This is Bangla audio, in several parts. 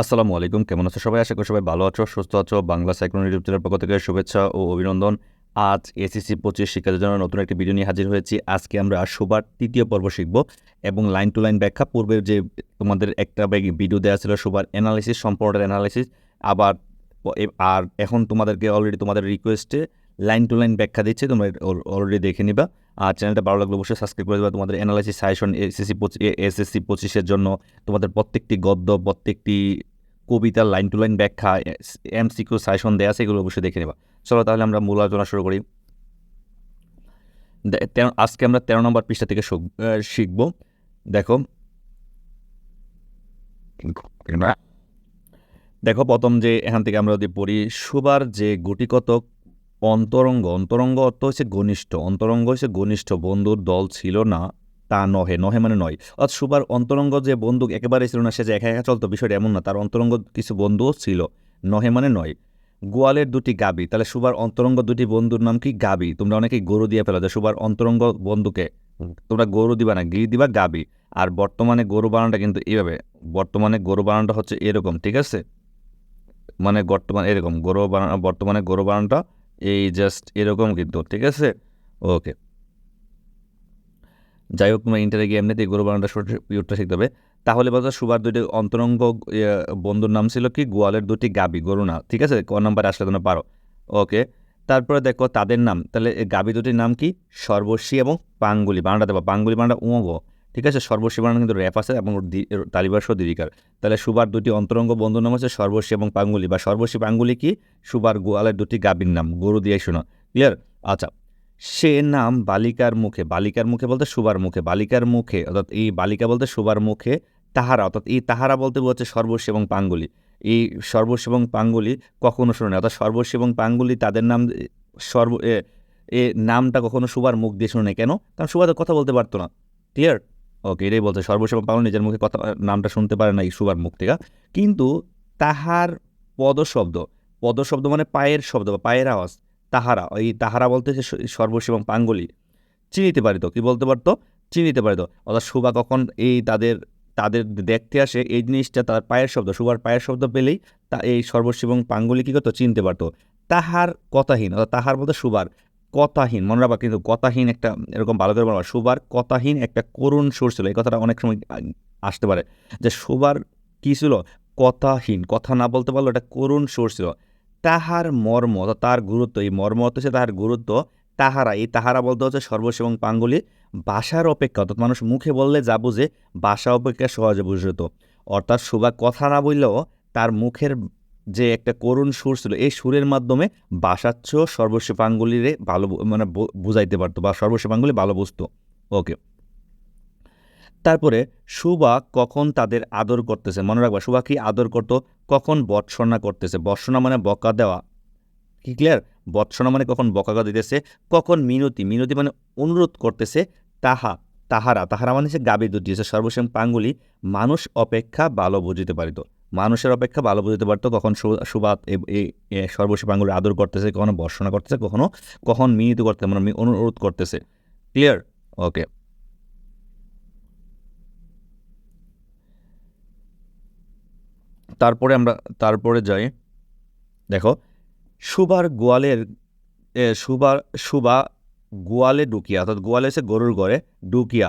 আসসালামু আলাইকুম। কেমন আছো সবাই? আশা করি সবাই ভালো আছো, সুস্থ আছো। বাংলা সাইক্লোন ইউটিউব চ্যানেল পক্ষ থেকে শুভেচ্ছা ও অভিনন্দন। আজ এসএসসি পঁচিশ শিক্ষার্থীর জন্য নতুন একটি ভিডিও নিয়ে হাজির হয়েছি। আজকে আমরা সুবার তৃতীয় পর্ব শিখব এবং লাইন টু লাইন ব্যাখ্যা। পূর্বের যে তোমাদের একটা ব্যাগ ভিডিও দেওয়া ছিল সুবার অ্যানালিসিস সম্পর্কের অ্যানালিসিস আবার আর এখন তোমাদেরকে অলরেডি তোমাদের রিকোয়েস্টে লাইন টু লাইন ব্যাখ্যা দিচ্ছে, তোমরা অলরেডি দেখে নিবা। আর চ্যানেলটা ভালো লাগলে অবশ্যই সাবস্ক্রাইব করে দেবা। তোমাদের অ্যানালাইসিস সাজেশন এসএসসি এসএসসি পঁচিশের জন্য তোমাদের প্রত্যেকটি গদ্য, প্রত্যেকটি কবিতার লাইন টু লাইন ব্যাখ্যা এম এমসিকিউ সাজেশন দেওয়া আছে, এগুলো অবশ্যই দেখে নেবা। চলো তাহলে আমরা মূল আলোচনা শুরু করি। আজকে আমরা তেরো নম্বর পৃষ্ঠা থেকে শিখব। দেখো। দেখো প্রথম যে, এখান থেকে আমরা যদি পড়ি, সুবার যে গুটিকতক অন্তরঙ্গ অন্তরঙ্গ অর্থ হচ্ছে ঘনিষ্ঠ, অন্তরঙ্গ হচ্ছে ঘনিষ্ঠ, বন্ধুর দল ছিল না, তা নহে নহে মানে নয়। অর্থাৎ সুবার অন্তরঙ্গ যে বন্ধু একেবারে ছিল না, সে যে একা একা চলতো, বিষয়টা এমন না, তার অন্তরঙ্গ কিছু বন্ধুও ছিল, নহে মানে নয়। গোয়ালের দুটি গাবি, তাহলে সুবার অন্তরঙ্গ দুটি বন্ধুর নাম কি? গাবি। তোমরা অনেকেই গরু দিয়ে ফেলো যে সুবার অন্তরঙ্গ বন্ধুকে তোমরা গরু দিবা না, গিরি দিবা গাবি। আর বর্তমানে গরু বানানোটা কিন্তু এইভাবে, বর্তমানে গরু বানানোটা হচ্ছে এরকম, ঠিক আছে? মানে বর্তমানে এরকম, গরু বানানো বর্তমানে গরু বানানোটা এই জাস্ট এরকম কিন্তু, ঠিক আছে? ওকে যাই হোক, তোমরা ইন্টারে গিয়ে এমনিতেই গরু বানানোটা পিওরটা শিখতে হবে। তাহলে বাজার সুবার দুটি অন্তরঙ্গ বন্ধুর নাম ছিল কি? গোয়ালের দুটি গাবি, গরু না, ঠিক আছে? ক নাম্বার আসলে তোমরা পারো। ওকে তারপরে দেখো তাদের নাম, তাহলে গাবি দুটির নাম কি? সর্বশী এবং পাঙ্গুলি বানাটা দেবো পাঙ্গুলি বানাটা উঁগ ঠিক আছে? সর্বশী বানানো কিন্তু র্যাপ আছে এবং তালিবাস দীর্ঘার তাহলে সুবার দুটি অন্তরঙ্গ বন্ধুর নাম হচ্ছে সর্বশী এবং পাঙ্গুলি। বা সর্বশী পাঙ্গুলি কি? সুবার গোয়ালের দুটি গাবির নাম। গরু দিয়ে শোনো। ক্লিয়ার আচ্ছা। সে নাম বালিকার মুখে বালিকার মুখে বলতে সুবার মুখে, বালিকার মুখে, অর্থাৎ এই বালিকা বলতে সুবার মুখে তাহারা, অর্থাৎ এই তাহারা বলতে হচ্ছে সর্বস্ব এবং পাঙ্গুলি। এই সর্বস্ব এবং পাঙ্গুলি কখনো শুনে অর্থাৎ সর্বস্ব এবং পাঙ্গুলি তাদের নাম, সর্ব, এ নামটা কখনো সুবার মুখ দিয়ে শুনে কেন? কারণ সুবার তো কথা বলতে পারতো না। ক্লিয়ার ওকে, এটাই বলছে সর্বস্ব এবং নিজের মুখে কথা, নামটা শুনতে পারে না এই সুবার মুখ থেকে। কিন্তু তাহার পদশব্দ পদশব্দ মানে পায়ের শব্দ বা পায়ের আওয়াজ, তাহারা এই তাহারা বলতে সর্বস্ব পাঙ্গুলি। চিনিতে পারিত, কি বলতে পারতো? চিনিতে পারিত। অর্থাৎ সুবা কখন এই তাদের তাদের দেখতে আসে, এই জিনিসটা তার পায়ের শব্দ, সুবার পায়ের শব্দ পেলেই তা এই সর্বস্ব এবং পাঙ্গুলি কী করতো? চিনতে পারতো। তাহার কথাহীন, অর্থাৎ তাহার বলতে সুবার কথাহীন, মনে রাখবা কিন্তু কথাহীন একটা এরকম ভালো করে বলবা, সুবার কথাহীন একটা করুণ সুর ছিল। এই কথাটা অনেক সময় আসতে পারে। যে সুবার কী ছিল? কথাহীন, কথা না বলতে পারল একটা করুণ সুর ছিল। তাহার মর্ম, অর্থাৎ তার গুরুত্ব, এই মর্ম হচ্ছে তাহার গুরুত্ব, তাহারা, এই তাহারা বলতে হচ্ছে সর্বস্ব এবং পাঙ্গুলি ভাষার অপেক্ষা, অর্থাৎ মানুষ মুখে বললে যা বুঝে, ভাষা অপেক্ষা সহজে বুঝত অর্থাৎ সুবা কথা না বললেও তার মুখের যে একটা করুণ সুর ছিল, এই সুরের মাধ্যমে বাসাচ্ছ সর্বস্ব পাঙ্গুলিরে ভালো মানে বুঝাইতে পারতো বা সর্বস্ব পাঙ্গুলি ভালো বুঝতো। ওকে। তারপরে সুবা কখন তাদের আদর করতেছে? মনে রাখবা, সুবা কি আদর করতো? কখন বৎসনা করতেছে? বৎসনা মানে বকা দেওয়া। কি ক্লিয়ার বৎসনা মানে কখন বকা দিতেছে? কখন মিনতি। মিনতি মানে অনুরোধ করতেছে তাহা, তাহারা। তাহারা মানে সে গাবি দুটি হচ্ছে সর্বশেষ পাঙ্গুলি মানুষ অপেক্ষা ভালো বুঝিতে পারিত। মানুষের অপেক্ষা ভালো বুঝতে পারতো কখন সুবাত সর্বশেষ পাঙ্গুলি আদর করতেছে, কখনো বর্ষণা করতেছে, কখনো, কখন মিনিত করতেছে মানে অনুরোধ করতেছে। ক্লিয়ার ওকে তারপরে আমরা, তারপরে যাই। দেখো, সুবার গোয়ালের সুবার, সুবা গোয়ালে ডুকিয়া, অর্থাৎ গোয়ালে এসে গরুর ঘরে ডুকিয়া,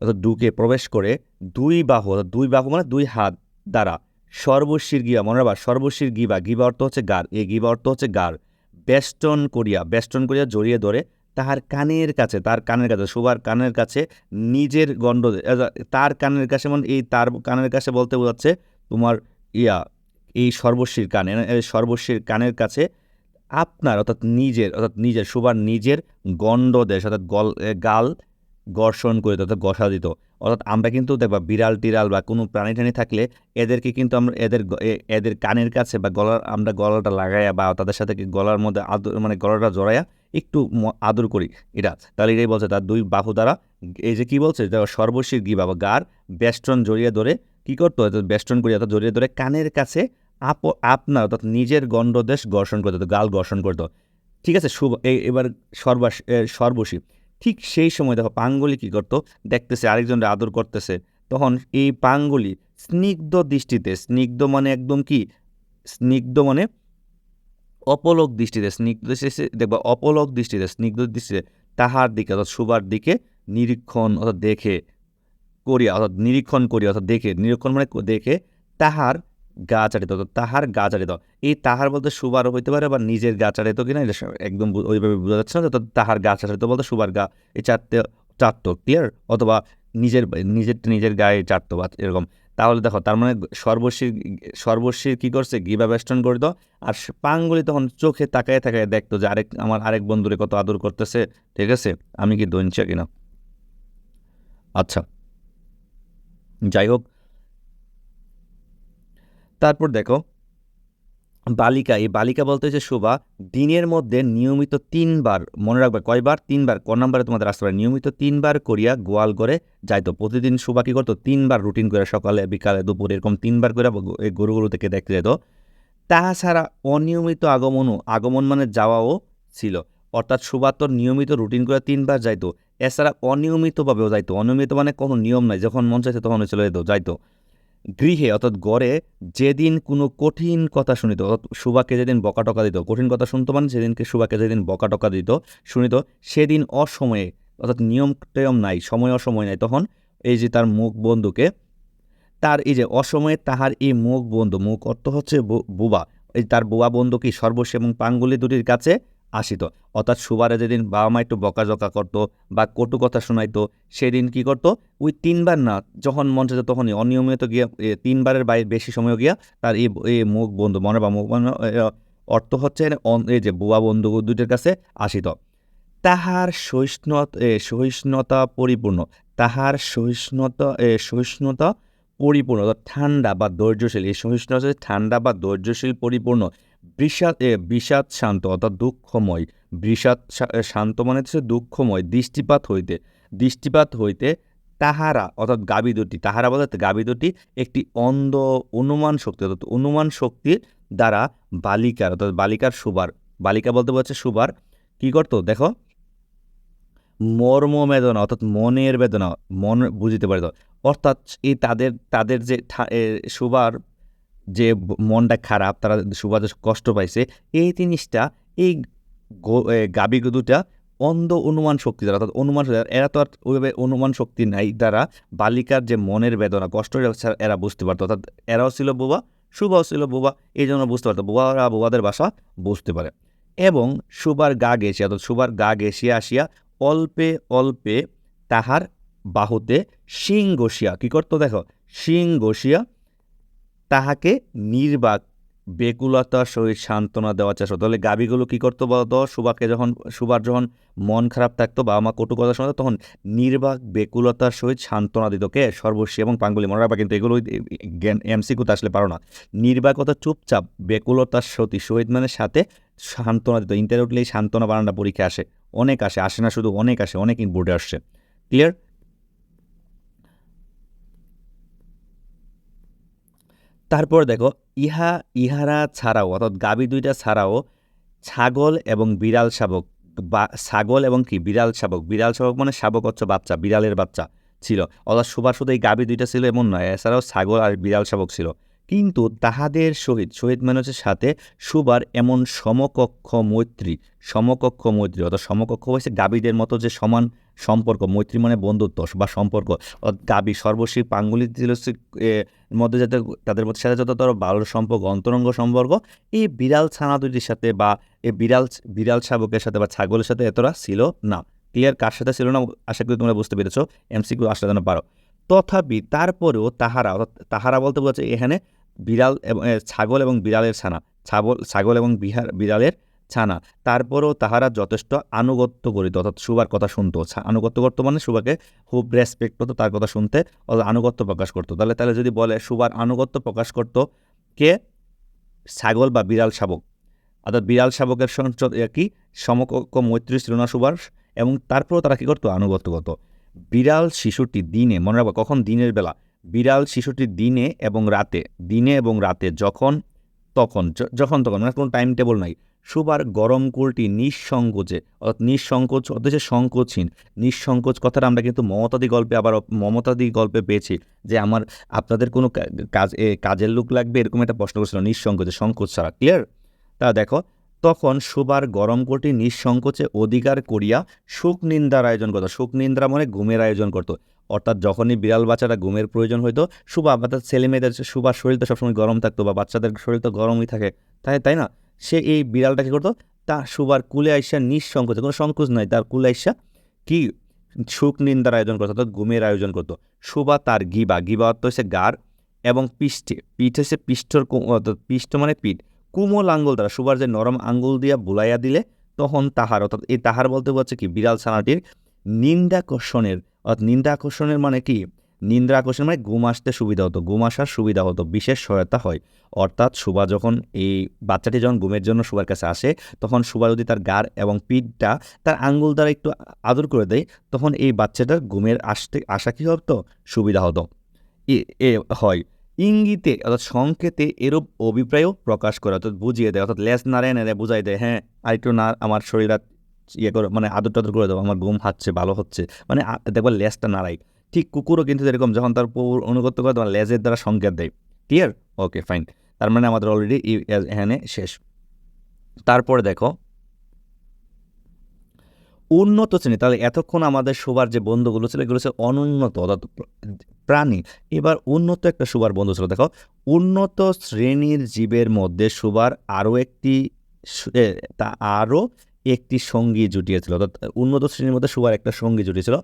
অর্থাৎ ঢুকে প্রবেশ করে দুই বাহু, অর্থাৎ দুই বাহু মানে দুই হাত দ্বারা সর্বশির গিয়া মনে রাখবা সর্বশির গিবা গিবা অর্থ হচ্ছে গার, এই গিবা অর্থ হচ্ছে গার। বেষ্টন করিয়া বেষ্টন করিয়া জড়িয়ে ধরে তাহার কানের কাছে, তার কানের কাছে সুবার কানের কাছে নিজের গণ্ড তার কানের কাছে মানে এই তার কানের কাছে বলতে বোঝাচ্ছে তোমার ইয়া, এই সর্বশীর কানে এই সর্বশীর কানের কাছে আপনার, অর্থাৎ নিজের অর্থাৎ নিজের সুবার নিজের গণ্ড দেশ, অর্থাৎ গল গাল ঘর্ষণ করে দিত অর্থাৎ গসা দিত অর্থাৎ আমরা কিন্তু দেখবা বিড়াল টিড়াল বা কোনো প্রাণী টানি থাকলে এদেরকে কিন্তু আমরা, এদের এদের কানের কাছে বা গলার, আমরা গলাটা লাগাইয়া বা তাদের সাথে গলার মধ্যে আদর মানে গলাটা জড়াইয়া একটু আদর করি। এটা তাহলে এটাই বলছে তার দুই বাহু দ্বারা। এই যে কি বলছে? সর্বশীর গি বাবা গার বেষ্টন জড়িয়ে ধরে কি করতো অর্থাৎ বেষ্টন করি, অর্থাৎ জড়িয়ে ধরে কানের কাছে আপ, আপনার অর্থাৎ নিজের গণ্ডদেশ ঘর্ষণ করতো গাল ঘর্ষণ করতো ঠিক আছে? শুভ এবার সর্বাস সর্বশী ঠিক সেই সময় দেখো পাঙ্গুলি কী করতো? দেখতেছে আরেকজনের আদর করতেছে। তখন এই পাঙ্গুলি স্নিগ্ধ দৃষ্টিতে, স্নিগ্ধ মানে একদম কি? স্নিগ্ধ মানে অপলক দৃষ্টিতে, স্নিগ্ধ দৃষ্টিতে দেখবা অপলক দৃষ্টিতে, স্নিগ্ধ দৃষ্টিতে তাহার দিকে অর্থাৎ সুবার দিকে নিরীক্ষণ অর্থাৎ দেখে করিয়া, অর্থাৎ নিরীক্ষণ করিয়া, অর্থাৎ দেখে, নিরীক্ষণ মানে দেখে তাহার গা চাড়িত অর্থাৎ তাহার গা চাড়িত এই তাহার বলতে সুবার হইতে পারে বা নিজের গা চাড়িত কিনা, এটা একদম ওইভাবে বোঝা যাচ্ছে না অর্থাৎ তাহার গা চাড়িত বলতে সুবার গা, এই চারটে চারত ক্লিয়ার অথবা নিজের নিজের নিজের গায়ে চারতো বা এরকম। তাহলে দেখো, তার মানে সর্বশীর সর্বশীর কী করছে? গিবা বেষ্টন করিত আর পাঙ্গুলি তখন চোখে তাকায় তাকায় দেখতো যে আরেক, আমার আরেক বন্ধুরে কত আদর করতেছে, ঠিক আছে? আমি কি দৈনচা কিনা? আচ্ছা। যাই হোক তারপর দেখো, বালিকা, এই বালিকা বলতে হচ্ছে শোভা। দিনের মধ্যে নিয়মিত তিনবার, মনে রাখবে কয়বার? তিনবার, ক নাম্বারে তোমাদের আসতে পারে। নিয়মিত তিনবার করিয়া গোয়াল করে যাইতো। প্রতিদিন শোভা কী করতো? তিনবার রুটিন করে সকালে, বিকালে, দুপুরে, এরকম তিনবার করে গ- এই গরুগুলো থেকে দেখতে যেত। তাছাড়া অনিয়মিত আগমনও, আগমন মানে যাওয়াও ছিল। অর্থাৎ শোভা তো নিয়মিত রুটিন করে তিনবার যাইতো। এছাড়া অনিয়মিতভাবেও যাইতো। অনিয়মিত মানে কোনো নিয়ম নাই। যখন মন চাইতো তখন চলে যেত, যাইতো। গৃহে, অর্থাৎ গড়ে যেদিন কোনো কঠিন কথা শুনিত, অর্থাৎ সুবাকে যেদিন বকা টকা দিত, কঠিন কথা শুনতো মানে সেদিনকে সুবাকে যেদিন বকা টকা দিত, শুনিত, সেদিন অসময়ে, অর্থাৎ নিয়ম টেয়ম নাই, সময় অসময় নাই, তখন এই যে তার মুখ বন্ধুকে, তার এই যে অসময়ে তাহার এই মুখ বন্ধু, মুখ অর্থ হচ্ছে বুবা, এই তার বুবা বন্ধু কি সর্বস্ব এবং পাঙ্গুলি দুটির কাছে আসিত। অর্থাৎ সুবারে যেদিন বাবা মা একটু বকাঝকা করতো বা কটু কথা শোনাইতো, সেদিন কি করতো? ওই তিনবার না, যখন মন চাইতো তখনই, অনিয়মিত গিয়া তিনবারের বাইরে বেশি সময় গিয়া তার এই মুখ বন্ধু, মনে বা মুখ অর্থ হচ্ছে এই যে বুয়া বন্ধু দুটির কাছে আসিত। তাহার সহিষ্ণু সহিষ্ণুতা পরিপূর্ণ, তাহার সহিষ্ণুতা সহিষ্ণুতা পরিপূর্ণ ঠান্ডা বা ধৈর্যশীল, এই সহিষ্ণুতা ঠান্ডা বা ধৈর্যশীল পরিপূর্ণ বিষাদ বিষাদ শান্ত অর্থাৎ দুঃখময়। বিষাদ শান্ত মানে হচ্ছে দুঃখময়, দৃষ্টিপাত হইতে। দৃষ্টিপাত হইতে তাহারা, অর্থাৎ গাবি দুটি। তাহারা বলতে গাবি দুটি, একটি অন্ধ অনুমান শক্তি, অর্থাৎ অনুমান শক্তির দ্বারা বালিকার, অর্থাৎ বালিকার সুবার। বালিকা বলতে বলছে সুবার। কি করতো? দেখো। মর্ম বেদনা, অর্থাৎ মনের বেদনা, মন বুঝিতে পারিত। অর্থাৎ এই তাদের তাদের যে সুবার যে মনটা খারাপ, তারা সুবাদে কষ্ট পাইছে, এই জিনিসটা, এই গাবি দুটা অন্ধ অনুমান শক্তি দ্বারা, অর্থাৎ অনুমান এরা তো আর ওইভাবে অনুমান শক্তি নাই দ্বারা বালিকার যে মনের বেদনা, কষ্ট এরা- বুঝতে পারতো, অর্থাৎ এরাও ছিল বোবা, সুবাও ছিল বোবা এই জন্য বুঝতে পারতো, বোবারা বোবাদের বাসা বুঝতে পারে। এবং সুবার গা গেছিয়া অর্থাৎ সুবার গা গেছিয়া আসিয়া অল্পে অল্পে তাহার বাহুতে শিং ঘষিয়া, কী করতো দেখো? শিং ঘষিয়া তাহাকে নির্বাক, বেকুলতার সহিত সান্ত্বনা দেওয়ার চেষ্টা করতো। তাহলে গাবিগুলো কী করতো বলতো? সুবাকে যখন, সুবার যখন মন খারাপ থাকতো, বাবা মা কটু কথা শোনাতো, তখন নির্বাক, বেকুলতার সহিত সান্ত্বনা দিত। কে? সর্বস্বী এবং পাঙ্গুলি। মনে রাখবা কিন্তু এগুলো এমসিকুতে আসলে পারো না। নির্বাকতা চুপচাপ, বেকুলতার সতী শহীদ মানে সাথে সান্ত্বনা দিত। ইন্টারভিউ সান্ত্বনা বানানটা পরীক্ষা আসে। অনেক আসে আসে না শুধু অনেক আসে, অনেক বোর্ডে আসছে। ক্লিয়ার তারপর দেখো, ইহা, ইহারা ছাড়াও, অর্থাৎ গাবি দুইটা ছাড়াও ছাগল এবং বিড়াল শাবক, বা ছাগল এবং কি? বিড়াল শাবক। বিড়াল শাবক মানে শাবক হচ্ছে বাচ্চা, বিড়ালের বাচ্চা ছিল। অর্থাৎ সুবার শুধু এই গাবি দুইটা ছিল, এমন নয়, এছাড়াও ছাগল আর বিড়াল শাবক ছিল। কিন্তু তাহাদের শহীদ মানে হচ্ছে সাথে সুবার এমন সমকক্ষ মৈত্রী সমকক্ষ মৈত্রী, অর্থাৎ সমকক্ষ হয়েছে গাবিদের মতো যে সমান সম্পর্ক, মৈত্রী মানে বন্ধুত্ব বা সম্পর্ক। গাবি সর্বশী পাঙ্গুলি ছিল মধ্যে যাতে তাদের মধ্যে সাথে যতটা ভালো সম্পর্ক, অন্তরঙ্গ সম্পর্ক। এই বিড়াল ছানা দুটির সাথে বা এই বিড়াল বিড়াল শাবকের সাথে বা ছাগলের সাথে এতটা ছিল না। ক্লিয়ার কার সাথে ছিল না? আশা করি তোমরা বুঝতে পেরেছ। এমসিকিউ আসলে যেন পারো তথাপি তারপরেও তাহারা তাহারা বলতে বলছে এখানে বিড়াল এবং ছাগল এবং বিড়ালের ছানা। ছাগল ছাগল এবং বিহার, বিড়ালের ছানা তারপরেও তাহারা যথেষ্ট আনুগত্য করিত, অর্থাৎ সুবার কথা শুনতো। ছা- আনুগত্য করতো মানে সুবাকে খুব রেসপেক্ট করতো তার কথা শুনতে, অর্থাৎ আনুগত্য প্রকাশ করতো। তাহলে তাহলে যদি বলে সুবার আনুগত্য প্রকাশ করতো কে? ছাগল বা বিড়াল শাবক। অর্থাৎ বিড়াল শাবকের কি? সমকক্ষ মৈত্রী ছিল না সুবার এবং তারপরেও তারা কী করতো? আনুগত্য করতো। বিড়াল শিশুটি দিনে, মনে রাখবা, কখন? দিনের বেলা। বিড়াল শিশুটি দিনে এবং রাতে, দিনে এবং রাতে যখন তখন যখন তখন মানে কোনো টাইম টেবল নাই। সুবার গরম কুলটি নিঃসংকোচে, অর্থাৎ নিঃসংকোচ অর্থ হচ্ছে সংকোচহীন। নিঃসংকোচ কথাটা আমরা কিন্তু মমতাদি গল্পে আবার মমতাদি গল্পে পেয়েছি যে আমার, আপনাদের কোনো কাজ কাজের লোক লাগবে এরকম একটা প্রশ্ন করছিল, নিঃসংকোচে, সংকোচ ছাড়া ক্লিয়ার তা দেখো, তখন সুবার গরম কোটি নিঃসংকোচে অধিকার করিয়া সুখ নিন্দার আয়োজন করতো। সুখ নিন্দা মানে ঘুমের আয়োজন করতো। অর্থাৎ যখনই বিড়াল বাচ্চাটা ঘুমের প্রয়োজন হইতো সুবা অর্থাৎ ছেলে মেয়েদের সুবার শরীর তো সবসময় গরম থাকতো বা বাচ্চাদের শরীর তো গরমই থাকে, তাই তাই না? সে এই বিড়ালটা কী করতো? তা সুবার কুলে আইসা নিঃসংকোচে কোনো সংকোচ নাই, তার কুলে আইসা কি? সুখ নিন্দার আয়োজন করতো, অর্থাৎ ঘুমের আয়োজন করতো। সুবা তার গিবা গিবা অর্থ হচ্ছে গার এবং পিষ্টে পিঠ হচ্ছে পিষ্টর পিষ্ট মানে পিঠ। কুমল আঙ্গুল দ্বারা সুবার যে নরম আঙ্গুল দিয়া বুলাইয়া দিলে, তখন তাহার, অর্থাৎ এই তাহার বলতে বলছে কি? বিড়াল ছানাটির নিন্দাকর্ষণের অর্থাৎ নিন্দা আকর্ষণের মানে কি? নিন্দ্রা আকর্ষণ মানে ঘুম আসতে সুবিধা হতো, ঘুম আসার সুবিধা হতো, বিশেষ সহায়তা হয়। অর্থাৎ সুবা যখন এই বাচ্চাটি যখন ঘুমের জন্য সুবার কাছে আসে, তখন সুবা যদি তার গার এবং পিঠটা তার আঙ্গুল দ্বারা একটু আদর করে দেয়, তখন এই বাচ্চাটার ঘুমের আসতে, আসা কী হতো? সুবিধা হতো। এ- হয়। ইঙ্গিতে অর্থাৎ সংকেতে এরূপ অভিপ্রায়ও প্রকাশ করে, অর্থাৎ বুঝিয়ে দেয়, অর্থাৎ লেস নাড়ে নেড়ে বুঝাই দেয় হ্যাঁ আর একটু না, আমার শরীর ইয়ে করে মানে আদর টাদর করে দেবো আমার ঘুম হাচ্ছে, ভালো হচ্ছে। মানে দেখব লেজটা নাড়াই ঠিক কুকুরও কিন্তু এরকম, যখন তার অনুগত করে তোমার লেজের দ্বারা সংকেত দেয়। ক্লিয়ার ওকে ফাইন তার মানে আমাদের অলরেডি এখানে শেষ। তারপরে দেখো, উন্নত শ্রেণি। তাহলে এতক্ষণ আমাদের শোবার যে বন্ধুগুলো ছিল, এগুলো হচ্ছে অনুন্নত, অর্থাৎ প্রাণী। এবার উন্নত একটা সুবার বন্ধু ছিল, দেখো। উন্নত শ্রেণির জীবের মধ্যে সুবার আরও একটি তা আরও একটি সঙ্গী জুটিয়েছিল, অর্থাৎ উন্নত শ্রেণির মধ্যে সুবার একটা সঙ্গী জুটিয়েছিল।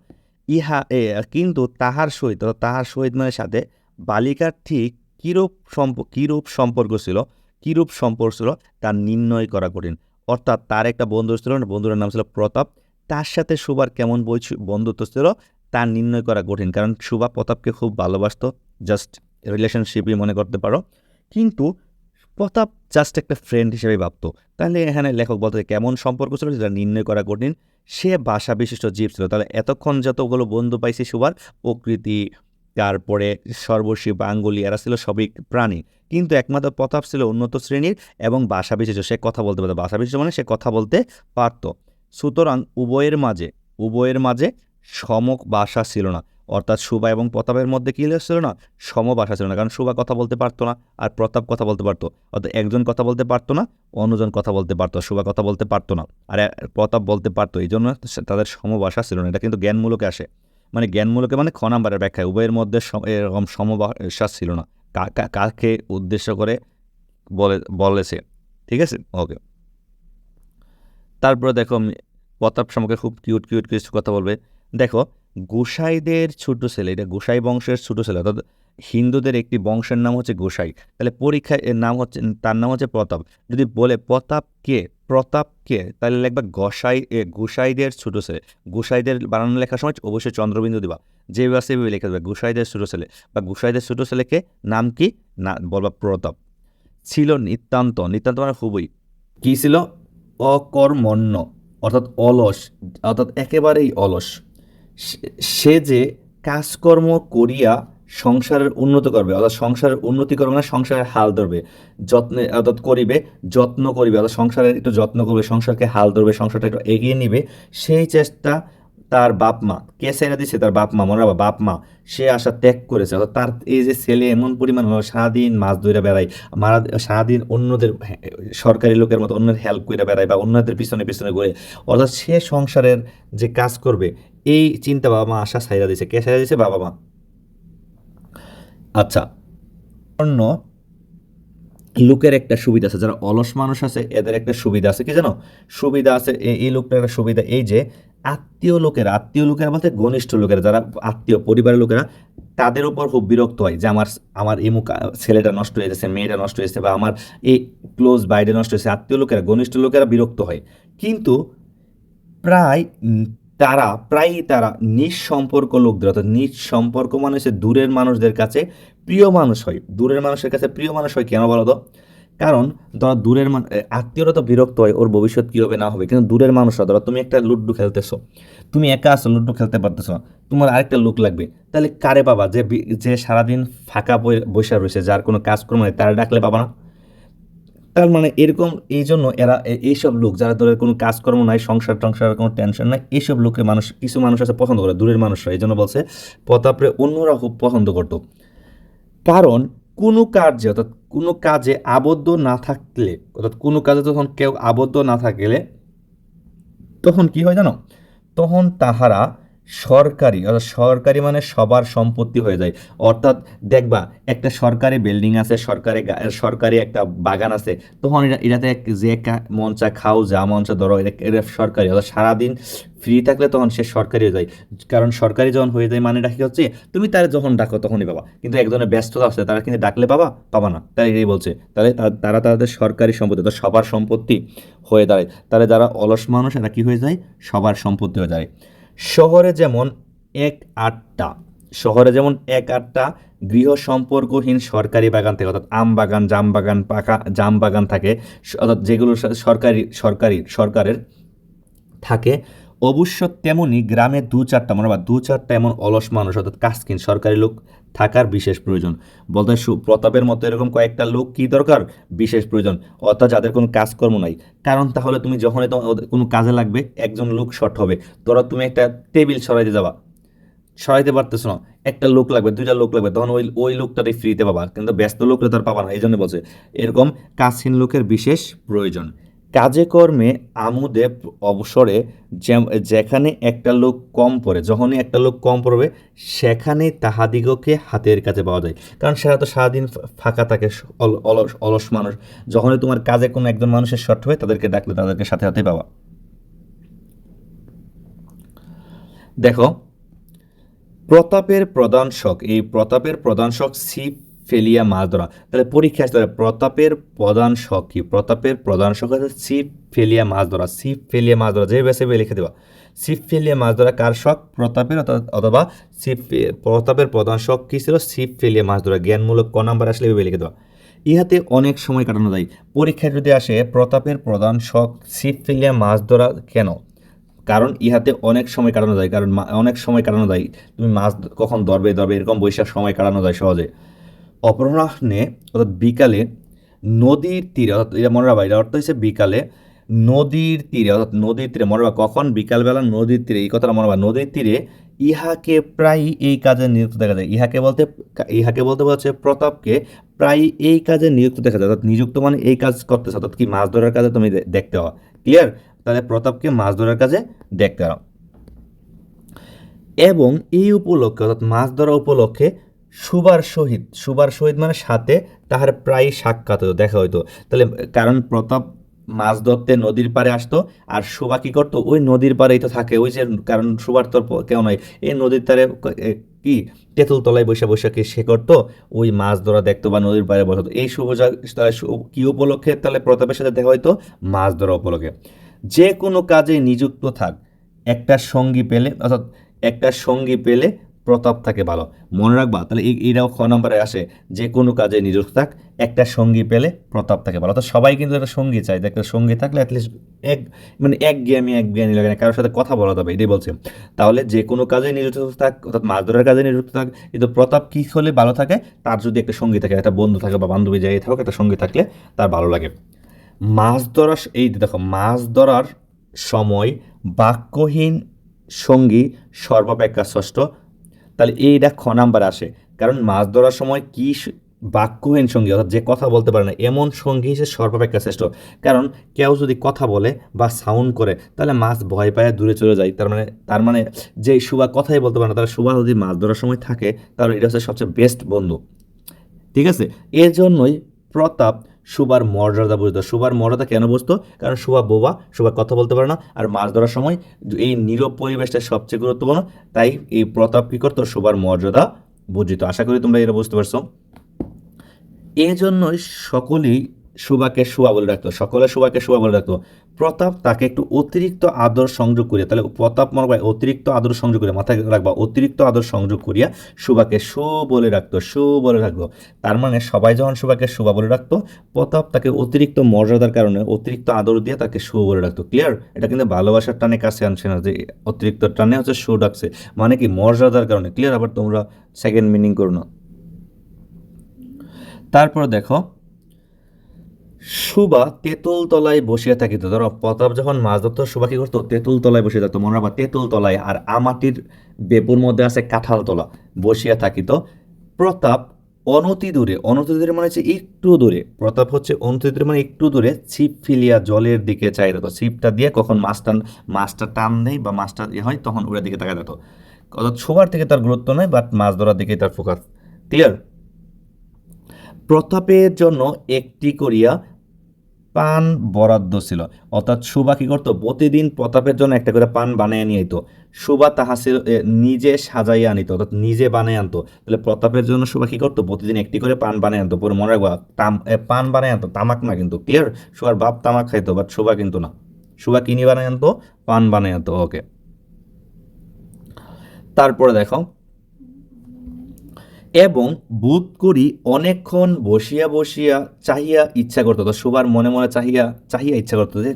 ইহা, এ, কিন্তু তাহার সহিত, অর্থাৎ তাহার সহিত মানে সাথে বালিকার ঠিক কীরূপ সম্প, কিরূপ সম্পর্ক ছিল, কীরূপ সম্পর্ক ছিল তা নির্ণয় করা কঠিন। অর্থাৎ তার একটা বন্ধু ছিল বন্ধুর নাম ছিল প্রতাপ। তার সাথে সুবার কেমন বৈচ- বন্ধুত্ব ছিল তা নির্ণয় করা কঠিন, কারণ সুবা প্রতাপকে খুব ভালোবাসত। জাস্ট রিলেশনশিপই মনে করতে পারো। কিন্তু প্রতাপ জাস্ট একটা ফ্রেন্ড হিসেবে ভাবতো। তাহলে এখানে লেখক বলতে কেমন সম্পর্ক ছিল যেটা নির্ণয় করা কঠিন, সে ভাষা বিশিষ্ট জীব ছিল। তাহলে এতক্ষণ যতগুলো বন্ধু পাইছি সুবার, প্রকৃতি, তারপরে সর্বশী বাঙ্গুলি এরা ছিল সবই প্রাণী। কিন্তু একমাত্র প্রতাপ ছিল উন্নত শ্রেণির এবং ভাষা বিশিষ্ট সে কথা বলতে পারতো। ভাষা বিশিষ্ট মানে সে কথা বলতে পারতো। সুতরাং উভয়ের মাঝে উভয়ের মাঝে সমক ভাষা ছিল না। অর্থাৎ সুবা এবং প্রতাপের মধ্যে কী ছিল না? সম ভাষা ছিল না। কারণ সুবা কথা বলতে পারতো না আর প্রতাপ কথা বলতে পারতো। অর্থাৎ একজন কথা বলতে পারতো না, অন্যজন কথা বলতে পারতো। সুবা কথা বলতে পারতো না। আর প্রতাপ বলতে পারতো। এই জন্য তাদের সমভাষা ছিল না। এটা কিন্তু জ্ঞানমূলকে আসে। মানে জ্ঞানমূলকে মানে খ নাম্বারের ব্যাখ্যায় উভয়ের মধ্যে এরকম সমভাষা ছিল না। কাকে উদ্দেশ্য করে বলে, বলেছে? ঠিক আছে? ওকে। তারপরে দেখো প্রতাপ সম্পর্কে খুব কিউট কিউট কিছু কথা বলবে। দেখো গোসাইদের ছোট ছেলে, এটা গোসাই বংশের ছোট ছেলে, অর্থাৎ হিন্দুদের একটি বংশের নাম হচ্ছে গোসাই। তাহলে পরীক্ষায় এর নাম হচ্ছে, তার নাম হচ্ছে প্রতাপ। যদি বলে প্রতাপ কে প্রতাপ কে তাহলে লিখবা গোসাই গোসাইদের ছোট ছেলে। গোসাইদের বানানো লেখার সময় অবশ্যই চন্দ্রবিন্দু দিবা। যে সেভাবে লিখে দেবে, গোসাইদের ছোট ছেলে। বা গোসাইদের ছোট ছেলেকে নাম কি? না, বলবা প্রতাপ। ছিল নিতান্ত নিতান্ত মানে খুবই। কী ছিল? অকর্মণ্য, অর্থাৎ অলস, অর্থাৎ একেবারেই অলস। সে- যে কাজকর্ম করিয়া সংসারের উন্নত করবে, অর্থাৎ সংসারের উন্নতি করবে না সংসারের হাল ধরবে, যত্নে, অর্থাৎ করিবে, যত্ন করিবে, অর্থাৎ সংসারের একটু যত্ন করবে, সংসারকে হাল ধরবে, সংসারটা একটু এগিয়ে নিবে, সেই চেষ্টা তার বাপ মা, কে ছেড়ে দিচ্ছে তার বাপ মা, মনে রাখবা, বাপ মা, সে আশা ত্যাগ করেছে, অর্থাৎ তার এই যে ছেলে এমন পরিমাণ সারাদিন মাছ ধরে বেড়ায়, মারা, সারাদিন অন্যদের সরকারি লোকের মতো অন্যের হেল্প করে বেড়ায় বা অন্যদের পিছনে পিছনে ঘুরে, অর্থাৎ সে সংসারের যে কাজ করবে এই চিন্তা বাবা মা আশা ছাইরা দিছে। কে ছাইরা দিছে? বাবা মা। আচ্ছা। অন্য লোকের একটা সুবিধা আছে, যারা অলস মানুষ আছে, এদের একটা সুবিধা আছে। কি জানো? সুবিধা আছে এই লোকটার একটা সুবিধা এই যে, আত্মীয় লোকেরা আত্মীয় লোকেরা বলতে ঘনিষ্ঠ লোকেরা, যারা আত্মীয় পরিবারের লোকেরা, তাদের উপর খুব বিরক্ত হয় যে আমার আমার এই মুখ, ছেলেটা নষ্ট হয়ে গেছে, মেয়েটা নষ্ট হয়েছে বা আমার এই ক্লোজ বাইরে নষ্ট হয়েছে। আত্মীয় লোকেরা, ঘনিষ্ঠ লোকেরা বিরক্ত হয়। কিন্তু প্রায় তারা প্রায়ই তারা নিঃসম্পর্ক লোকদের, অর্থাৎ নিঃসম্পর্ক মানে দূরের মানুষদের কাছে প্রিয় মানুষ হয়। দূরের মানুষের কাছে প্রিয় মানুষ হয় কেন বলো তো কারণ ধরো দূরের আত্মীয়রা তো বিরক্ত হয়, ওর ভবিষ্যৎ কী হবে না হবে। কিন্তু দূরের মানুষরা, ধরো তুমি একটা লুড্ডু খেলতেছো, তুমি একা আছো লুড্ডু খেলতে পারতেছো তোমার আরেকটা লোক লাগবে। তাহলে কারে পাবা? যে যে সারাদিন ফাঁকা বসে রয়েছে, যার কোনো কাজকর্ম নেই, তারা ডাকলে পাবা না? তার মানে এরকম এই জন্য এরা এইসব লোক যারা ধরে কোনো কাজকর্ম নাই, সংসার টংসার কোনো টেনশন নাই, এইসব লোককে মানুষ, কিছু মানুষ আছে পছন্দ করে, দূরের মানুষরা, এই জন্য বলছে প্রতাপরে অন্যরা খুব পছন্দ করতো। কারণ কোনো কার্যে অর্থাৎ কোনো কাজে আবদ্ধ না থাকলে, অর্থাৎ কোনো কাজে যখন কেউ আবদ্ধ না থাকলে, তখন কি হয় জানো? তখন তাহারা সরকারি, অর্থাৎ সরকারি মানে সবার সম্পত্তি হয়ে যায়। অর্থাৎ দেখবা, একটা সরকারি বিল্ডিং আছে, সরকারি সরকারি একটা বাগান আছে, তখন এটা এটাতে যে মন চা খাও, যা মন চা ধরো, এটা সরকারি। অর্থাৎ সারাদিন ফ্রি থাকলে তখন সে সরকারি হয়ে যায়। কারণ সরকারি যখন হয়ে যায় মানে ডাকি হচ্ছে, তুমি তারা যখন ডাকো তখনই পাবা। কিন্তু একজনের ব্যস্ততা আছে, তারা কিন্তু ডাকলে পাবা পাবা না। তাই এই বলছে। তাহলে তারা তাদের সরকারি সম্পত্তি, অর্থাৎ সবার সম্পত্তি হয়ে দাঁড়ায়। তাহলে যারা অলস মানুষ, এরা কী হয়ে যায়? সবার সম্পত্তি হয়ে যায় শহরে যেমন এক আটটা, শহরে যেমন এক আটটা গৃহ সম্পর্কহীন সরকারি বাগান থাকে, অর্থাৎ আম বাগান, জাম বাগান, পাকা জাম বাগান থাকে অর্থাৎ যেগুলো সরকারি সরকারি, সরকারের থাকে অবশ্য তেমনি গ্রামে দু চারটা মনে বা দু চারটা এমন অলস মানুষ, অর্থাৎ কাজকিন সরকারি লোক থাকার বিশেষ প্রয়োজন। বলতে প্রতাপের মতো এরকম কয়েকটা লোক কি দরকার? বিশেষ প্রয়োজন। অর্থাৎ যাদের কোনো কাজকর্ম নাই। কারণ তাহলে তুমি যখন কোনো কাজে লাগবে, একজন লোক শর্ট হবে। ধরো তুমি একটা টেবিল সরাইতে যাবা। সরাইতে পারতেছো না। একটা লোক লাগবে, দুইটা লোক লাগবে। তখন ওই ওই লোকটাই ফ্রিতে পাবা। কিন্তু ব্যস্ত লোকটা তার পাবা না। এই জন্য বলছে, এরকম কাজহীন লোকের বিশেষ প্রয়োজন। কাজে কর্মে আমুদে অবসরে যেখানে একটা লোক কম পড়ে, যখনই একটা লোক কম পড়বে সেখানে তাহাদিগকে হাতের কাছে পাওয়া যায়। কারণ সেটা তো সারাদিন ফাঁকা থাকে অলস অলস মানুষ। যখনই তোমার কাজে কোনো একজন মানুষের শর্ট হবে তাদেরকে ডাকলে তাদেরকে সাথে সাথে পাওয়া দেখো, প্রতাপের প্রধান শখ, এই প্রতাপের প্রধান শখ ছিপ ফেলিয়া মাছ ধরা। তাহলে পরীক্ষা আসতে পারে প্রতাপের প্রধান শখ কি? প্রতাপের প্রধান শখ হচ্ছে ছিপ ফেলিয়া মাছ ধরা। ছিপ ফেলিয়া মাছ ধরা, যে বেসে লিখে দেওয়া ছিপ ফেলিয়া মাছ ধরা কার শখ? প্রতাপের, অথবা- ছিপ প্রতাপের প্রধান শখ কি ছিল? ছিপ ফেলিয়া মাছ ধরা। জ্ঞানমূলক ক নাম্বার আসলে এভাবে লিখে দেওয়া ইহাতে অনেক সময় কাটানো যায়। পরীক্ষায় যদি আসে, প্রতাপের প্রধান শখ ছিপ ফেলিয়া মাছ ধরা কেন? কারণ ইহাতে অনেক সময় কাটানো যায়। কারণ অনেক সময় কাটানো যায়। তুমি মাছ কখন ধরবে ধরবে, এরকম বৈশাখ সময় কাটানো যায় সহজে। অপরাহ্নে, অর্থাৎ বিকালে নদীর তীরে, অর্থাৎ এটা মনে রাখবা এটা অর্থ হচ্ছে বিকালে নদীর তীরে, অর্থাৎ নদীর তীরে মনে রাখবা কখন? বিকালবেলা নদীর তীরে, এই কথাটা মনে রাখবা নদীর তীরে ইহাকে প্রায় এই কাজে নিযুক্ত দেখা যায়। ইহাকে বলতে ইহাকে বলতে হচ্ছে প্রতাপকে প্রায় এই কাজে নিযুক্ত দেখা যায়। অর্থাৎ নিযুক্ত মানে এই কাজ করতেছে, অর্থাৎ কি মাছ ধরার কাজে তুমি দেখতে হওয়া ক্লিয়ার তাহলে প্রতাপকে মাছ ধরার কাজে দেখতে হওয়া এবং এই উপলক্ষে, অর্থাৎ মাছ ধরা উপলক্ষে সুবার সহিত সুবার সহিত মানে সাথে তাহার প্রায় সাক্ষাৎ হতো, দেখা হইতো। তাহলে, কারণ প্রতাপ মাছ ধরতে নদীর পাড়ে আসতো আর সুবা কি করতো? ওই নদীর পাড়েই তো থাকে। ওই যে, কারণ সুবার প- কেউ নয় এই নদীর তারে কি তেঁতুল তলায় বসে বসে কি সে করতো? ওই মাছ ধরা দেখতো বা নদীর পাড়ে বসতো। এই শুভ কি উপলক্ষে? তাহলে প্রতাপের সাথে দেখা হইতো মাছ ধরা উপলক্ষে। যে কোনো কাজে নিযুক্ত থাক। একটা সঙ্গী পেলে, অর্থাৎ একটা সঙ্গী পেলে প্রতাপ থাকে ভালো। মনে রাখবা, তাহলে এরাও খ নম্বরে আসে, যে কোনো কাজে নিযুক্ত থাক, একটা সঙ্গী পেলে প্রতাপ থাকে ভালো। অর্থাৎ সবাই কিন্তু একটা সঙ্গী চাই একটা সঙ্গী থাকলে অ্যাটলিস্ট এক মানে এক জ্ঞানী এক জ্ঞানী লাগে না, কারোর সাথে কথা বলা যাবে, এটাই বলছে। তাহলে যে কোনো কাজে নিযুক্ত থাক, অর্থাৎ মাছ ধরার কাজে নিযুক্ত থাক, কিন্তু প্রতাপ কী হলে ভালো থাকে? তার যদি একটা সঙ্গী থাকে, একটা বন্ধু থাকে বা বান্ধবী যাই থাকুক, একটা সঙ্গী থাকলে তার ভালো লাগে। মাছ ধরার এই দেখো, মাছ ধরার সময় বাক্যহীন সঙ্গী সর্বাপেক্ষা ষষ্ঠ তাহলে এইটা খ নাম্বার আসে। কারণ মাছ ধরার সময় কি বাক্যহীন সঙ্গী, অর্থাৎ যে কথা বলতে পারে না, এমন সঙ্গী হিসেবে সর্বাপেক্ষা শ্রেষ্ঠ। কারণ কেউ যদি কথা বলে বা সাউন্ড করে, তাহলে মাছ ভয় পায়, দূরে চলে যায়। তার মানে তার মানে যে সুবা কথাই বলতে পারে না, তার সুবা যদি মাছ ধরার সময় থাকে, তাহলে এটা হচ্ছে সবচেয়ে বেস্ট বন্ধু। ঠিক আছে? এর জন্যই প্রতাপ সুবার মর্যাদা বুঝতো। সুবার মর্যাদা কেন বুঝতো? কারণ সুবা বোবা, সুবা কথা বলতে পারে না, আর মাছ ধরার সময় এই নীরব পরিবেশটা সবচেয়ে গুরুত্বপূর্ণ, তাই এই প্রতাপ কী করতো? সুবার মর্যাদা বুঝিত। আশা করি তোমরা এটা বুঝতে পারছ। এজন্যই সকলেই সুবাকে সুবা বলে রাখতো সকলে সুবাকে সুবা বলে রাখতো প্রতাপ তাকে একটু অতিরিক্ত আদর সংযোগ করিয়া, তাহলে প্রতাপ মনে হয় অতিরিক্ত আদর সংযোগ করিয়া, মাথায় রাখবা, অতিরিক্ত আদর সংযোগ করিয়া সুবাকে সু বলে রাখতো সু বলে রাখতো তার মানে সবাই যখন সুবাকে সুবা বলে রাখতো প্রতাপ তাকে অতিরিক্ত মর্যাদার কারণে অতিরিক্ত আদর দিয়ে তাকে সু বলে রাখতো ক্লিয়ার এটা কিন্তু ভালোবাসার টানে কাছে আনছে না যে অতিরিক্ত টানে হচ্ছে সু ডাকছে মানে কি মর্যাদার কারণে। ক্লিয়ার আবার তোমরা সেকেন্ড মিনিং করো না। তারপর দেখো সুবা তেঁতুল তলায় বসিয়া থাকিত। ধরো, প্রতাপ যখন মাছ ধরতো, সুবা কি করতো? তেঁতুল তলায় বসিয়ে থাকতো। মনে রাখবা তেঁতুল তলায় আর আমাটির বেপুর মধ্যে আছে কাঁঠাল তলা বসিয়া থাকিত। প্রতাপ অনতি দূরে অনতি দূরে মানে হচ্ছে একটু দূরে। প্রতাপ হচ্ছে অনতি দূরে মানে একটু দূরে। ছিপ ফিলিয়া জলের দিকে চাই তো ছিপটা দিয়ে কখন মাছটা মাছটা টান দেয় বা মাছটা ইয়ে হয়, তখন ওর দিকে তাকায় যেত অর্থাৎ ছোবার থেকে তার গুরুত্ব নয় বাট মাছ ধরার দিকে তার ফোকাস ক্লিয়ার প্রতাপের জন্য একটি করিয়া পান বরাদ্দ ছিল। অর্থাৎ সুবা কি করতো? প্রতিদিন প্রতাপের জন্য একটা করে পান বানিয়ে নিয়ে আইতো। সুবা তাহা ছিল নিজে সাজাইয়া আনিত, অর্থাৎ নিজে বানিয়ে আনতো। তাহলে প্রতাপের জন্য সুবা কি করতো? প্রতিদিন একটি করে পান বানিয়ে আনতো। পরে মনে রাখবা, তাম পান বানিয়ে আনতো, তামাক না কিন্তু ক্লিয়ার সুবার বাপ তামাক খাইতো বাট সুবা কিন্তু না। সুবা কিনি বানিয়ে আনতো, পান বানিয়ে আনতো ওকে তারপরে দেখো এবং বুধ করি অনেকক্ষণ বসিয়া বসিয়া চাহিয়া ইচ্ছা করতো সুবার মনে মনে চাহিয়া চাহিয়া ইচ্ছা করতো যে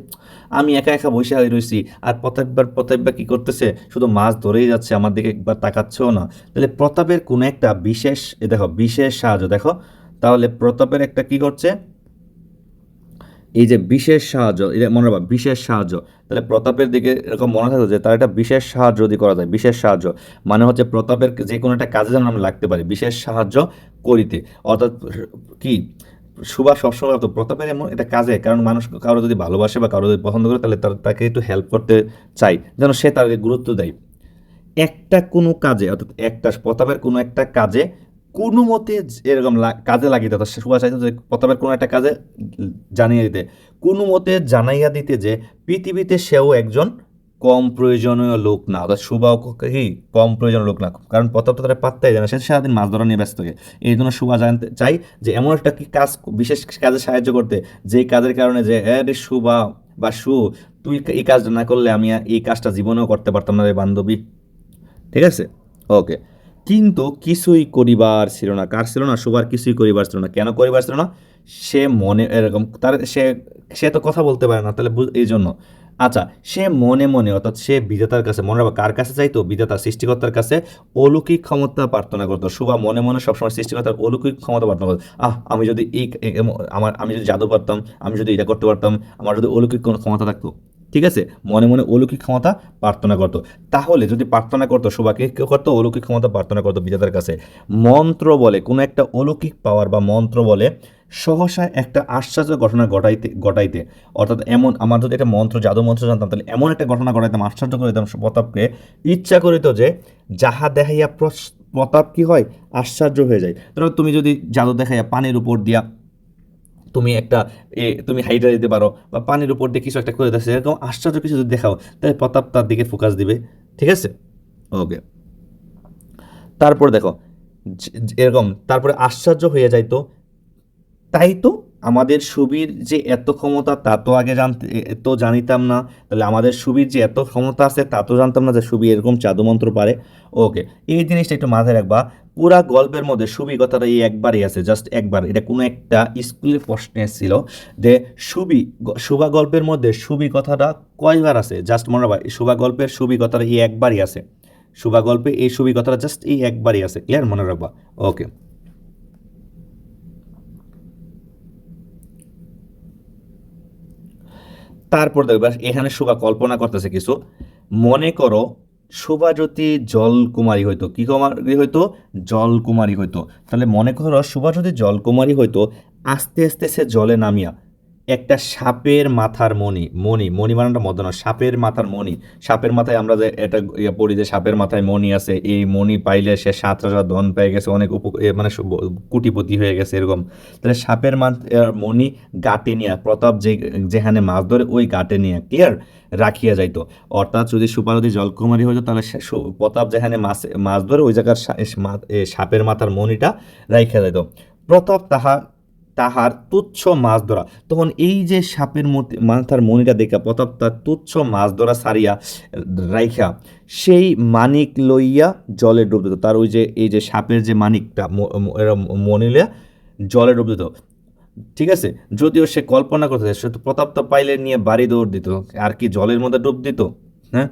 আমি একা একা বসে রয়েছি আর প্রতাপবার প্রতাপবার কী করতেছে? শুধু মাছ ধরেই যাচ্ছে, আমার দিকে একবার তাকাচ্ছেও না। তাহলে প্রতাপের কোনো একটা বিশেষ, এ দেখো, বিশেষ সাহায্য, দেখো। তাহলে প্রতাপের একটা কি করছে? এই যে বিশেষ সাহায্য এটা মনে রাখবা, বিশেষ সাহায্য, তাহলে প্রতাপের দিকে এরকম মনে থাকতো যে তার একটা বিশেষ সাহায্য যদি করা যায়, বিশেষ সাহায্য মানে হচ্ছে প্রতাপের যে কোনো একটা কাজে যেন আমরা লাগতে পারি, বিশেষ সাহায্য করিতে। অর্থাৎ কি? সুভাষ সবসময় তো প্রতাপের এমন একটা কাজে, কারণ মানুষ কারও যদি ভালোবাসে বা কারও যদি পছন্দ করে, তাহলে তার, তাকে একটু হেল্প করতে চাই, যেন সে তাকে গুরুত্ব দেয়। একটা কোনো কাজে, অর্থাৎ একটা, প্রতাপের কোনো একটা কাজে কোনো মতে এরকম কাজে লাগিয়ে দিত সুভাষ চাইতো যে প্রতাপের কোনো একটা কাজে জানিয়ে দিতে। কোনো মতে জানাইয়া দিতে যে পৃথিবীতে সেও একজন কম প্রয়োজনীয় লোক না। অর্থাৎ সুভাও কি? কম প্রয়োজনীয় লোক না। কারণ প্রতাপ তো তারা পাত্তাই জানে সে সারাদিন মাছ ধরা নিয়ে ব্যস্ত থাকে। এই জন্য সুভা জানতে চাই যে এমন একটা কি কাজ, বিশেষ কাজে সাহায্য করতে যেই কাজের কারণে যে আরে সুভা বা সু, তুই এই কাজটা না করলে আমি এই কাজটা জীবনেও করতে পারতাম না রে বান্ধবী। ঠিক আছে? ওকে। কিন্তু কিছুই করিবার ছিল না। কার ছিল না? সুবার কিছুই করিবার ছিল না। কেন করিবার ছিল না? সে মনে, এরকম, তার, সে সে তো কথা বলতে পারে না, তাহলে এই জন্য আচ্ছা সে মনে মনে, অর্থাৎ সে বিধাতার কাছে, মনে রাখবা, কার কাছে চাইতো? বিধাতা, সৃষ্টিকর্তার কাছে। অলৌকিক ক্ষমতা প্রার্থনা করতো। সুবা মনে মনে সবসময় সৃষ্টিকর্তার অলৌকিক ক্ষমতা প্রার্থনা করতো। আহ, আমি যদি এই আমার, আমি যদি জাদু পারতাম আমি যদি এটা করতে পারতাম, আমার যদি অলৌকিক কোনো ক্ষমতা থাকতো? ঠিক আছে? মনে মনে অলৌকিক ক্ষমতা প্রার্থনা করতো। তাহলে যদি প্রার্থনা করতো সুবাকে কেউ করতো অলৌকিক ক্ষমতা প্রার্থনা করতো বিধাতার কাছে। মন্ত্র বলে, কোনো একটা অলৌকিক পাওয়ার বা মন্ত্র বলে সহসা একটা আশ্চর্য ঘটনা ঘটাইতে ঘটাইতে। অর্থাৎ এমন, আমার যদি একটা মন্ত্র, জাদু মন্ত্র জানতাম, তাহলে এমন একটা ঘটনা ঘটাইতাম, আশ্চর্য করে দিতাম প্রতাপকে। ইচ্ছা করিত যে, যাহা দেখাইয়া প্রতাপ কি হয়? আশ্চর্য হয়ে যায়। ধরো তুমি যদি জাদু দেখাইয়া পানির উপর দিয়া তুমি একটা এ, তুমি হাইড্রা দিতে পারো বা পানির উপর দিয়ে কিছু একটা করে দিচ্ছে এরকম আশ্চর্য কিছু যদি দেখাও, তাহলে প্রতাপ তার দিকে ফোকাস দিবে। ঠিক আছে? ওকে তারপর দেখো এরকম, তারপরে আশ্চর্য হয়ে যাইতো। তাই তো আমাদের সুবির যে এত ক্ষমতা, তা তো আগে জানতে, এ- তো জানিতাম না। তাহলে আমাদের সুবির যে এত ক্ষমতা আছে, তা তো জানতাম না যে সুবি এরকম জাদুমন্ত্র পারে। ওকে, এই জিনিসটা একটু মাথায় রাখবা। পুরা গল্পের মধ্যে সুবি কথাটা এই একবারই আছে, জাস্ট একবার। এটা কোনো একটা স্কুলের প্রশ্নে ছিল যে সুবি সুবা গল্পের মধ্যে সুবি কথাটা কয়বার আছে? জাস্ট মনে রাখবা সুবা গল্পের সুবি কথাটা এই একবারই আছে। সুবা গল্পে এই সুবি কথাটা জাস্ট এই একবারই আছে। ক্লিয়ার? মনে রাখবা। ওকে। তারপর দেখবে এখানে শোভা কল্পনা করতেছে কিছু। মনে করো শোভা যদি জলকুমারী হইতো। কি কুমারী হইতো? জলকুমারী হইতো। তাহলে মনে করো শোভা যদি জলকুমারী হইতো, আস্তে আস্তে সে জলে নামিয়া একটা সাপের মাথার মণি মণি মণি বানানটা মদ না সাপের মাথার মণি। সাপের মাথায় আমরা যে এটা ইয়ে পড়ি যে সাপের মাথায় মণি আছে এই মণি পাইলে সে সাত রাজা ধন পেয়ে গেছে অনেক উপ মানে কুটিপতি হয়ে গেছে এরকম। তাহলে সাপের মাথ- আহ, মণি গাটে নিয়ে প্রতাপ যে যেখানে মাছ ধরে ওই গাটে নিয়ে ক্লিয়ার রাখিয়া যাইতো। অর্থাৎ যদি সুপারদি জলকুমারী হইতো তাহলে প্রতাপ যেখানে মাছ মাছ ধরে ওই জায়গার সাপের মাথার মণিটা রাখিয়া যাইতো। প্রতাপ তাহা তাহার তুচ্ছ মাছ ধরা। তখন এই যে সাপের মাথার মণিটা দেখা, প্রতাপ তার তুচ্ছ মাছ ধরা সারিয়া, রাইখা, সেই মানিক লইয়া জলে ডুব দিত। তার ওই যে, এই যে সাপের যে মানিকটা, ম- ম- এরম মণি লইয়া জলে ডুব দিত। ঠিক আছে? যদিও সে কল্পনা করতে সে তো প্রতাপ তো পাইলে নিয়ে বাড়ি দৌড় দিত। আর কি জলের মধ্যে ডুব দিত? হ্যাঁ?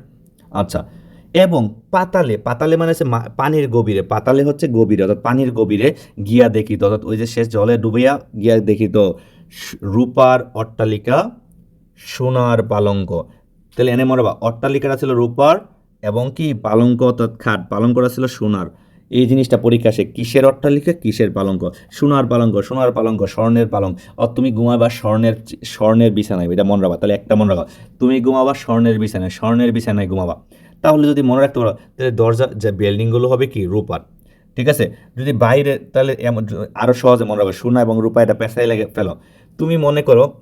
আচ্ছা। এবং পাতালে পাতালে মানে হচ্ছে পানির গভীরে, পাতালে হচ্ছে গভীরে, অর্থাৎ পানির গভীরে গিয়া দেখিত, অর্থাৎ ওই যে সে জলে ডুবিয়া গিয়া দেখিত রূপার অট্টালিকা সোনার পালঙ্ক। তাহলে এনে মনে অট্টালিকাটা ছিল রূপার এবং কি? পালঙ্ক অর্থাৎ খাট, পালঙ্কটা ছিল সোনার। এই জিনিসটা পরীক্ষা আসে, কিসের অট্টালিকা? কিসের পালঙ্ক? সোনার পালঙ্ক সোনার পালঙ্ক, স্বর্ণের পালঙ্ক। আর তুমি ঘুমাবা স্বর্ণের স্বর্ণের বিছানায়, এটা মনে রাখবা। তাহলে একটা মনে রাখবা, তুমি ঘুমাবা স্বর্ণের বিছানায় স্বর্ণের বিছানায় ঘুমাবা। তাহলে যদি মনে রাখতে পারো, তাহলে দরজা, যে বিল্ডিংগুলো হবে কি? রূপার ঠিক আছে? যদি বাইরে, তাহলে এমন আরও সহজে মনে রাখবে, সোনা এবং রূপা এটা পেশায় লাগে ফেলো। তুমি মনে করো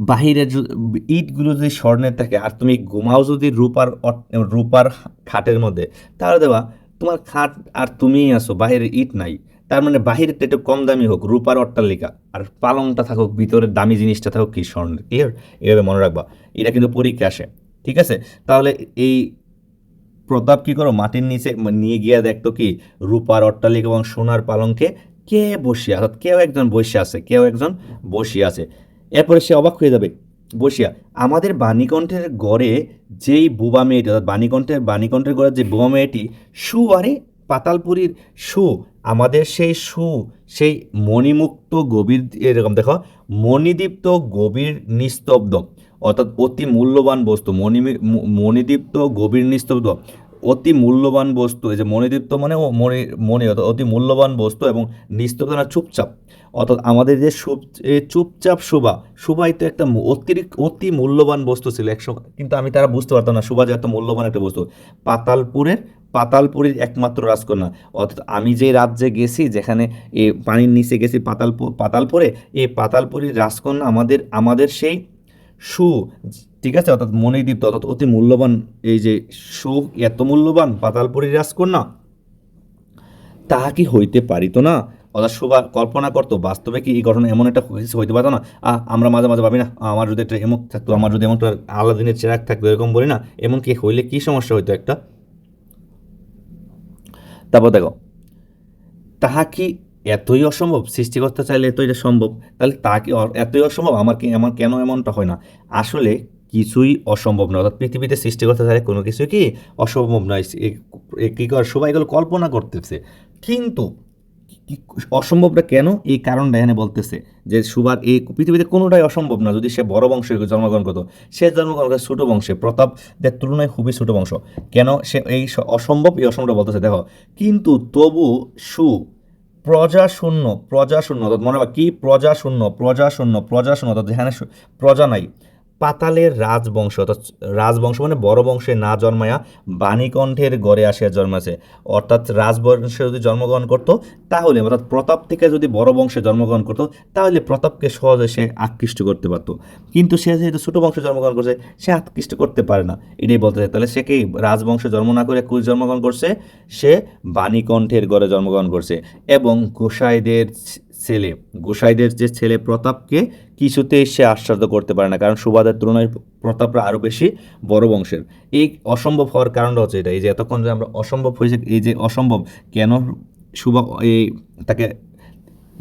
বাহিরের যদি- ইটগুলো যদি স্বর্ণের থাকে, আর তুমি ঘুমাও যদি রূপার রূপার খাটের মধ্যে, তাহলে দেবা তোমার খাট আর তুমিই আসো বাহিরে ইট নাই। তার মানে বাহিরেরটা একটু কম দামি হোক, রূপার অট্টালিকা আর পালংটা থাকুক, ভিতরের দামি জিনিসটা থাকুক কি, স্বর্ণের ক্লিয়ার এভাবে মনে রাখবা। এটা কিন্তু পরীক্ষা আসে। ঠিক আছে? তাহলে এই প্রতাপ কি করো? মাটির নিচে নিয়ে গিয়ে দেখতো কি? রূপার অট্টালিকা এবং সোনার পালঙ্কে কে বসিয়া, অর্থাৎ কেউ একজন বসে আছে, কেউ একজন বসিয়া আছে। এরপরে সে অবাক হয়ে যাবে। বসিয়া, আমাদের বাণীকণ্ঠের গড়ে যেই বুবা মেয়েটি, অর্থাৎ বাণীকণ্ঠের বাণীকণ্ঠের গড়ে যে বুবা মেয়েটি, সু আরে পাতালপুরীর সু, আমাদের সেই সু, সেই মণিমুক্ত গভীর, এরকম দেখো, মণিদীপ্ত গভীর নিস্তব্ধ। অর্থাৎ অতি মূল্যবান বস্তু মণি মণিদীপ্ত গভীর নিস্তব্ধ অতি মূল্যবান বস্তু, এই যে মণিদীপ্ত মানে মণি মণি অর্থাৎ অতি মূল্যবান বস্তু এবং নিস্তব্ধ না, চুপচাপ। অর্থাৎ আমাদের যে চুপচাপ শোভা, শোভাই তো একটা অতিরিক্ত, অতি মূল্যবান বস্তু ছিল একশো কিন্তু আমি তারা বুঝতে পারতাম না, শোভা যে এত মূল্যবান একটা বস্তু। পাতালপুরের, পাতালপুরীর একমাত্র রাজকন্যা। অর্থাৎ আমি যে রাজ্যে গেছি, যেখানে এ পানির নিচে গেছি পাতালপুর পাতালপুরে এই পাতালপুরীর রাজকন্যা আমাদের আমাদের সেই সু ঠিক আছে? অর্থাৎ মণিদীপ্ত অর্থাৎ অতি মূল্যবান এই যে সু এত মূল্যবান পাতালপুরীর রাজকন্যা। তাহা কি হইতে পারিত না? অর্থাৎ শোভা কল্পনা করতো বাস্তবে কি এই ঘটনা এমন একটা হইতে পারতো না? আহ, আমরা মাঝে মাঝে ভাবি না আমার যদি একটা এমন থাকতো আমার যদি এমন একটা আলাদিনের চেরাক থাকতো এরকম বলি না এমন কি হইলে কি সমস্যা হইতো একটা? তারপর দেখো তাহা কি এতই অসম্ভব? সৃষ্টিকর্তা চাইলে এতই সম্ভব? তাহলে তাকে এতই অসম্ভব? আমার কি এমন কেন এমনটা হয় না? আসলে কিছুই অসম্ভব নয় অর্থাৎ পৃথিবীতে সৃষ্টিকর্তা চাইলে কোনো কিছু কি অসম্ভব নয়। কী করে? সবাই এগুলো কল্পনা করতেছে। কিন্তু অসম্ভবটা কেন? এই কারণটা এখানে বলতেছে যে সুভার এই পৃথিবীতে কোনোটাই অসম্ভব না। যদি সে বড় বংশে জন্মগ্রহণ করতো, সে জন্মগ্রহণ করে ছোটো বংশে। প্রতাপদের তুলনায় খুবই ছোটো বংশ। কেন সে এই অসম্ভব? এই অসম্ভবটা বলতেছে, দেখো। কিন্তু তবু সু প্রজা শূন্য প্রজা শূন্য অর্থাৎ মনে হয় কি? প্রজা শূন্য প্রজা শূন্য প্রজা শূন্য অর্থাৎ যেখানে প্রজা নাই। পাতালের রাজবংশ, অর্থাৎ রাজবংশ মানে বড় বংশে না জন্মায়া বাণীকণ্ঠের গড়ে আসিয়া জন্মাছে। অর্থাৎ রাজবংশে যদি জন্মগ্রহণ করতো, তাহলে, অর্থাৎ প্রতাপ থেকে যদি বড় বংশে জন্মগ্রহণ করতো, তাহলে প্রতাপকে সহজে সে আকৃষ্ট করতে পারতো। কিন্তু সে যেহেতু ছোটো বংশে জন্মগ্রহণ করছে, সে আকৃষ্ট করতে পারে না। এটাই বলতে চাই, তাহলে সে কি রাজবংশে জন্ম না করে কুশ জন্মগ্রহণ করছে? সে বাণীকণ্ঠের গড়ে জন্মগ্রহণ করছে। এবং গোসাইদের ছেলে, গোসাইদের যে ছেলে প্রতাপকে কিছুতেই সে আশ্চর্য করতে পারে না, কারণ সুবাদের তুলনায় প্রতাপরা আরও বেশি বড় বংশের। এই অসম্ভব হওয়ার কারণটা হচ্ছে এটা, এই যে এতক্ষণ যে আমরা অসম্ভব হয়েছে, এই যে অসম্ভব, কেন সুবা এই তাকে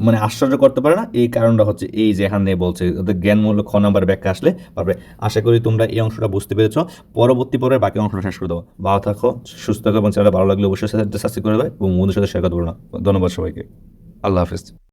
মানে আশ্চর্য করতে পারে না? এই কারণটা হচ্ছে এই যে এখানে বলছে, ওদের জ্ঞানমূলক খ নাম্বার ব্যাখ্যা আসলে পারবে। আশা করি তোমরা এই অংশটা বুঝতে পেরেছ। পরবর্তী পরে বাকি অংশটা শেষ করে দেবো। ভালো থাকো, সুস্থ থাকো, এবং চ্যানেলটা ভালো লাগলে অবশ্যই সাথে সাবস্ক্রাইব করে দেবে এবং বন্ধুদের সাথে শেয়ার করতে না। ধন্যবাদ সবাইকে। আল্লাহ হাফিজ।